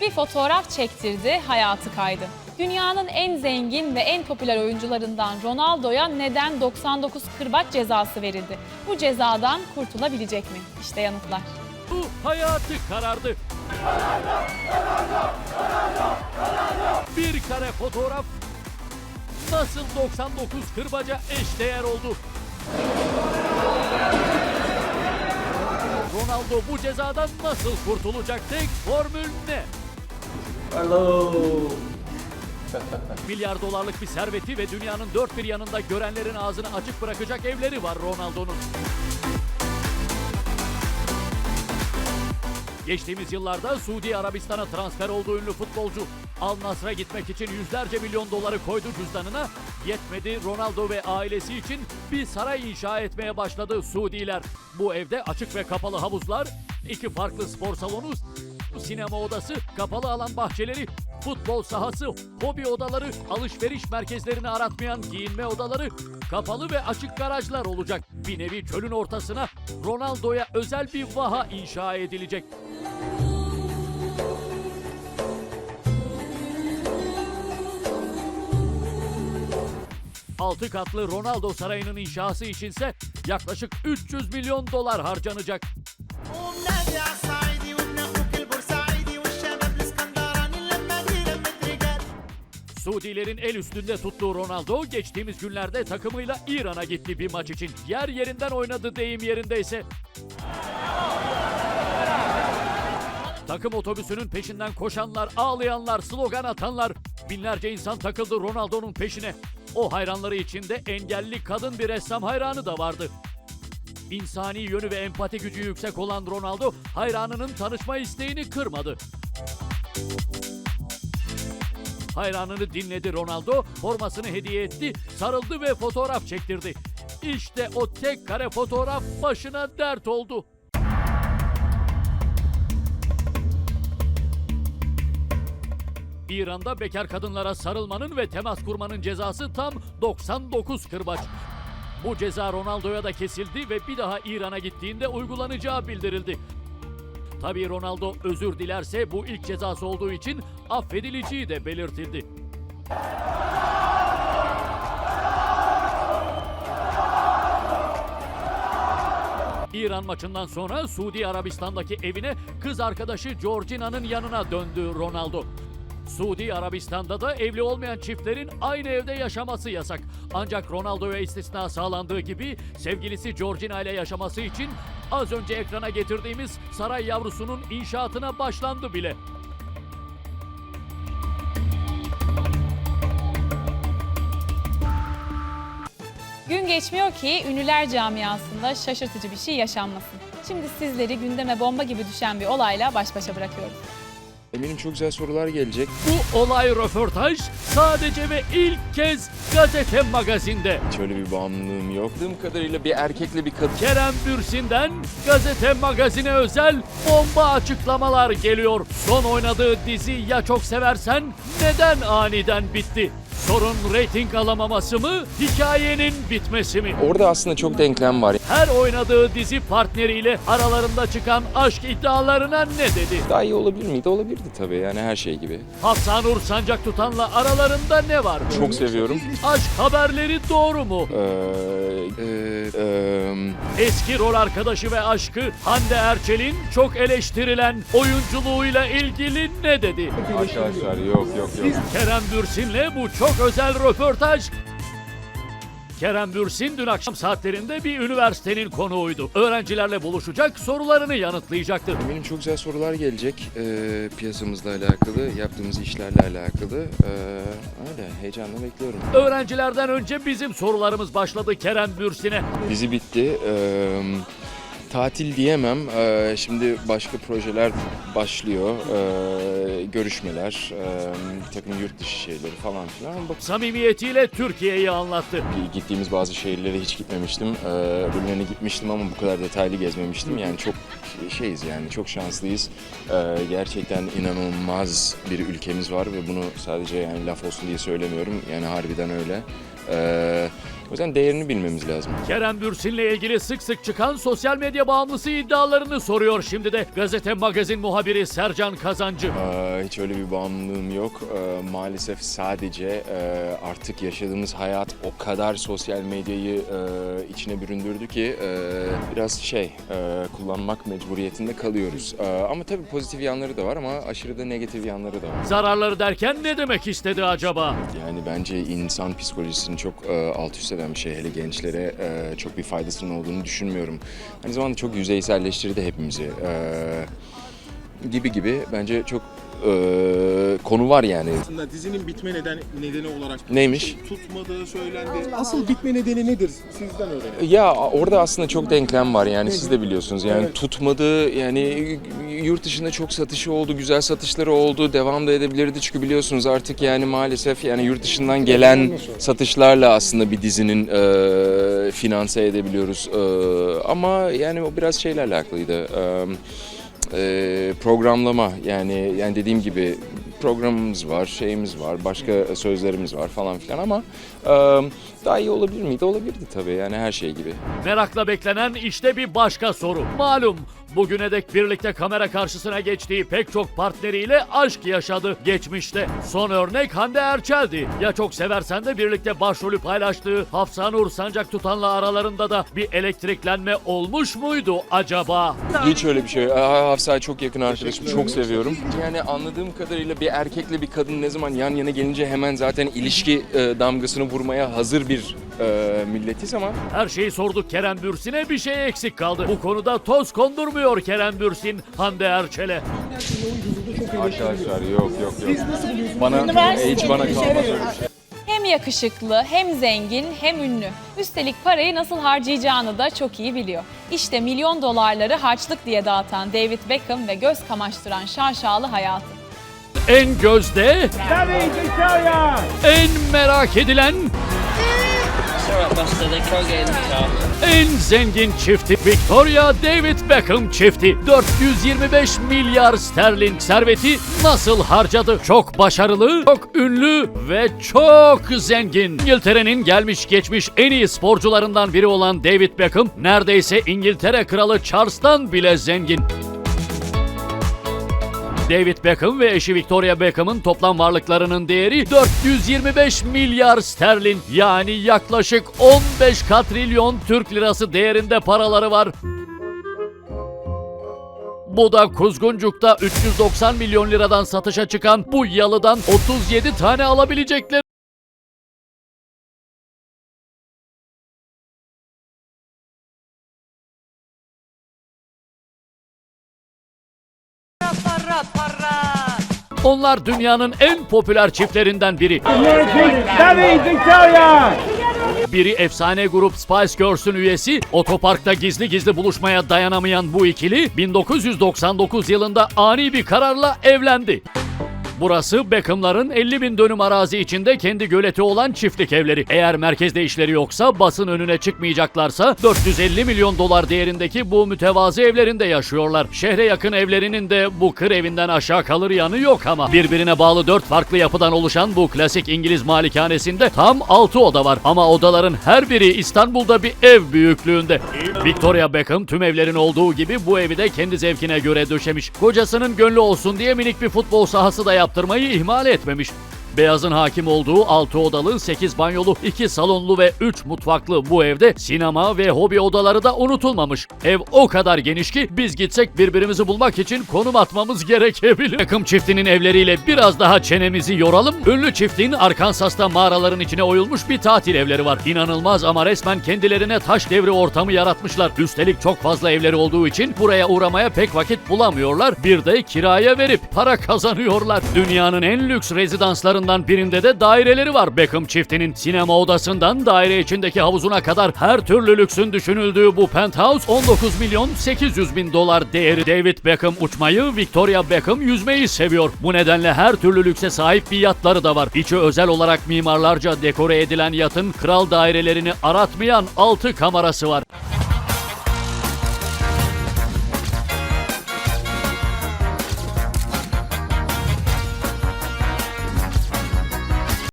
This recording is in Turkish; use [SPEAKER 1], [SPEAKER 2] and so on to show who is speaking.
[SPEAKER 1] Bir fotoğraf çektirdi, hayatı kaydı. Dünyanın en zengin ve en popüler oyuncularından Ronaldo'ya neden 99 kırbaç cezası verildi? Bu cezadan kurtulabilecek mi? İşte yanıtlar.
[SPEAKER 2] Bu hayatı karardı. Bir kare fotoğraf nasıl 99 kırbaca eşdeğer oldu? Ronaldo bu cezadan nasıl kurtulacak? Tek formül ne?
[SPEAKER 3] Hello.
[SPEAKER 2] Milyar dolarlık bir serveti ve dünyanın dört bir yanında görenlerin ağzını açık bırakacak evleri var Ronaldo'nun. Geçtiğimiz yıllarda Suudi Arabistan'a transfer olduğu ünlü futbolcu Al Nasr'a gitmek için yüzlerce milyon doları koydu cüzdanına. Yetmedi Ronaldo ve ailesi için bir saray inşa etmeye başladı Suudiler. Bu evde açık ve kapalı havuzlar, iki farklı spor salonu, sinema odası, kapalı alan bahçeleri, futbol sahası, hobi odaları, alışveriş merkezlerini aratmayan giyinme odaları, kapalı ve açık garajlar olacak. Bir nevi çölün ortasına Ronaldo'ya özel bir vaha inşa edilecek. Altı katlı Ronaldo Sarayı'nın inşası içinse yaklaşık 300 milyon dolar harcanacak. Suudilerin el üstünde tuttuğu Ronaldo geçtiğimiz günlerde takımıyla İran'a gitti bir maç için. Yer yerinden oynadı deyim yerindeyse. Takım otobüsünün peşinden koşanlar, ağlayanlar, slogan atanlar, binlerce insan takıldı Ronaldo'nun peşine. O hayranları içinde engelli kadın bir ressam hayranı da vardı. İnsani yönü ve empati gücü yüksek olan Ronaldo hayranının tanışma isteğini kırmadı. Hayranını dinledi Ronaldo, formasını hediye etti, sarıldı ve fotoğraf çektirdi. İşte o tek kare fotoğraf başına dert oldu. İran'da bekar kadınlara sarılmanın ve temas kurmanın cezası tam 99 kırbaç. Bu ceza Ronaldo'ya da kesildi ve bir daha İran'a gittiğinde uygulanacağı bildirildi. Tabii Ronaldo özür dilerse bu ilk cezası olduğu için affedileceği de belirtildi. İran maçından sonra Suudi Arabistan'daki evine kız arkadaşı Georgina'nın yanına döndü Ronaldo. Suudi Arabistan'da da evli olmayan çiftlerin aynı evde yaşaması yasak. Ancak Ronaldo'ya istisna sağlandığı gibi sevgilisi Georgina ile yaşaması için az önce ekrana getirdiğimiz saray yavrusunun inşaatına başlandı bile.
[SPEAKER 1] Gün geçmiyor ki ünlüler camiasında şaşırtıcı bir şey yaşanmasın. Şimdi sizleri gündeme bomba gibi düşen bir olayla baş başa bırakıyoruz.
[SPEAKER 3] Eminim çok güzel sorular gelecek.
[SPEAKER 2] Bu olay röportaj sadece ve ilk kez gazete magazinde.
[SPEAKER 3] Şöyle bir bağımlılığım yok. Bildiğim kadarıyla bir erkekle bir kadın.
[SPEAKER 2] Kerem Bürsin'den gazete magazine özel bomba açıklamalar geliyor. Son oynadığı dizi Ya Çok Seversen neden aniden bitti? Sorun reyting alamaması mı, hikayenin bitmesi mi?
[SPEAKER 3] Orada aslında çok denklem var.
[SPEAKER 2] Her oynadığı dizi partneriyle aralarında çıkan aşk iddialarına ne dedi?
[SPEAKER 3] Daha iyi olabilir miydi? Olabilirdi tabii yani her şey gibi.
[SPEAKER 2] Hafsa Nur Sancak Tutan'la aralarında ne var?
[SPEAKER 3] Çok seviyorum.
[SPEAKER 2] Aşk haberleri doğru mu?
[SPEAKER 3] Ee, e, e,
[SPEAKER 2] Eski rol arkadaşı ve aşkı Hande Erçel'in çok eleştirilen oyunculuğuyla ilgili ne dedi?
[SPEAKER 3] arkadaşlar yok yok yok.
[SPEAKER 2] Kerem Bürsin'le bu çok özel röportaj. Kerem Bürsin dün akşam saatlerinde bir üniversitenin konuğuydu. Öğrencilerle buluşacak, sorularını yanıtlayacaktı.
[SPEAKER 3] Eminim çok güzel sorular gelecek. Ee, piyasamızla alakalı, yaptığımız işlerle alakalı. Ee, öyle heyecanla bekliyorum.
[SPEAKER 2] Öğrencilerden önce bizim sorularımız başladı Kerem Bürsin'e.
[SPEAKER 3] Dizi bitti. Ee, tatil diyemem. Ee, şimdi başka projeler başlıyor. Ee, görüşmeler, bir takım yurt dışı şeyleri falan filan. Bak-
[SPEAKER 2] Samimiyetiyle Türkiye'yi anlattı.
[SPEAKER 3] Gittiğimiz bazı şehirlere hiç gitmemiştim. Ee, öbürlerine gitmiştim ama bu kadar detaylı gezmemiştim. Yani çok şeyiz yani çok şanslıyız. Ee, gerçekten inanılmaz bir ülkemiz var ve bunu sadece yani laf olsun diye söylemiyorum. Yani harbiden öyle. Ee, O yüzden değerini bilmemiz lazım.
[SPEAKER 2] Kerem Bürsin'le ilgili sık sık çıkan sosyal medya bağımlısı iddialarını soruyor şimdi de gazete magazin muhabiri Sercan Kazancı.
[SPEAKER 3] Ee, hiç öyle bir bağımlılığım yok. Ee, maalesef sadece e, artık yaşadığımız hayat o kadar sosyal medyayı e, içine büründürdü ki e, biraz şey e, kullanmak mecburiyetinde kalıyoruz. E, ama tabii pozitif yanları da var ama aşırı da negatif yanları da var.
[SPEAKER 2] Zararları derken ne demek istedi acaba?
[SPEAKER 3] Yani bence insan psikolojisini çok e, alt üst eden bir şey. Hele gençlere e, çok bir faydasının olduğunu düşünmüyorum. Aynı zamanda çok yüzeyselleştirdi hepimizi. E, gibi gibi bence çok e, konu var yani.
[SPEAKER 4] aslında dizinin bitme neden, nedeni olarak
[SPEAKER 3] Neymiş?
[SPEAKER 4] şey tutmadığı söylendi. Asıl bitme nedeni nedir? Sizden öğrenelim.
[SPEAKER 3] Ya orada aslında çok denklem var yani siz de biliyorsunuz yani tutmadı yani yurt dışında çok satışı oldu güzel satışları oldu devam da edebilirdi çünkü biliyorsunuz artık yani maalesef yani yurt dışından gelen satışlarla aslında bir dizinin e, finanse edebiliyoruz E, ama yani o biraz şeyle alakalıydı E, e, programlama yani yani dediğim gibi programımız var, şeyimiz var, başka sözlerimiz var falan filan ama daha iyi olabilir miydi? Olabilirdi tabii yani her şey gibi.
[SPEAKER 2] Merakla beklenen işte bir başka soru. Malum bugüne dek birlikte kamera karşısına geçtiği pek çok partneriyle aşk yaşadı geçmişte. Son örnek Hande Erçel'di. Ya çok seversen de birlikte başrolü paylaştığı Hafsa Nur Sancak Tutan'la aralarında da bir elektriklenme olmuş muydu acaba?
[SPEAKER 3] Hiç öyle bir şey. Aa, Hafsa'yı çok yakın arkadaşım, çok seviyorum. Yani anladığım kadarıyla bir erkekle bir kadın ne zaman yan yana gelince hemen zaten ilişki e, damgasını vurmaya hazır bir e, milletiz ama
[SPEAKER 2] Her şeyi sorduk Kerem Bürsin'e bir şey eksik kaldı. Bu konuda toz kondurmuyor Kerem Bürsin Hande Erçel'e.
[SPEAKER 3] arkadaşlar yok yok yok. Bana hiç bana kalmaz öyle bir şey.
[SPEAKER 1] Hem yakışıklı, hem zengin, hem ünlü. Üstelik parayı nasıl harcayacağını da çok iyi biliyor. İşte milyon dolarları harçlık diye dağıtan David Beckham ve göz kamaştıran şaşalı hayatı.
[SPEAKER 2] En gözde, en merak edilen, en zengin çifti Victoria David Beckham çifti 425 milyar sterlin serveti nasıl harcadı? Çok başarılı, çok ünlü ve çok zengin. İngiltere'nin gelmiş geçmiş en iyi sporcularından biri olan David Beckham neredeyse İngiltere kralı Charles'tan bile zengin. David Beckham ve eşi Victoria Beckham'ın toplam varlıklarının değeri 425 milyar sterlin yani yaklaşık 15 katrilyon Türk lirası değerinde paraları var. Bu da Kuzguncuk'ta 390 milyon liradan satışa çıkan bu yalıdan 37 tane alabilecekler. Onlar dünyanın en popüler çiftlerinden biri. Biri efsane grup Spice Girls'ün üyesi, otoparkta gizli gizli buluşmaya dayanamayan bu ikili 1999 yılında ani bir kararla evlendi. Burası Beckham'ların 50 bin dönüm arazi içinde kendi göleti olan çiftlik evleri. Eğer merkezde işleri yoksa basın önüne çıkmayacaklarsa 450 milyon dolar değerindeki bu mütevazı evlerinde yaşıyorlar. Şehre yakın evlerinin de bu kır evinden aşağı kalır yanı yok ama. Birbirine bağlı 4 farklı yapıdan oluşan bu klasik İngiliz malikanesinde tam 6 oda var. Ama odaların her biri İstanbul'da bir ev büyüklüğünde. Victoria Beckham tüm evlerin olduğu gibi bu evi de kendi zevkine göre döşemiş. Kocasının gönlü olsun diye minik bir futbol sahası da yaptırmayı ihmal etmemiş. Beyazın hakim olduğu 6 odalı, 8 banyolu, 2 salonlu ve 3 mutfaklı bu evde sinema ve hobi odaları da unutulmamış. Ev o kadar geniş ki biz gitsek birbirimizi bulmak için konum atmamız gerekebilir. Takım çiftinin evleriyle biraz daha çenemizi yoralım. Ünlü çiftin Arkansas'ta mağaraların içine oyulmuş bir tatil evleri var. İnanılmaz ama resmen kendilerine taş devri ortamı yaratmışlar. Üstelik çok fazla evleri olduğu için buraya uğramaya pek vakit bulamıyorlar. Bir de kiraya verip para kazanıyorlar. Dünyanın en lüks rezidanslarından birinde de daireleri var Beckham çiftinin. Sinema odasından daire içindeki havuzuna kadar her türlü lüksün düşünüldüğü bu penthouse 19 milyon 800 bin dolar değeri. David Beckham uçmayı, Victoria Beckham yüzmeyi seviyor. Bu nedenle her türlü lükse sahip bir yatları da var. İçi özel olarak mimarlarca dekore edilen yatın kral dairelerini aratmayan 6 kamerası var.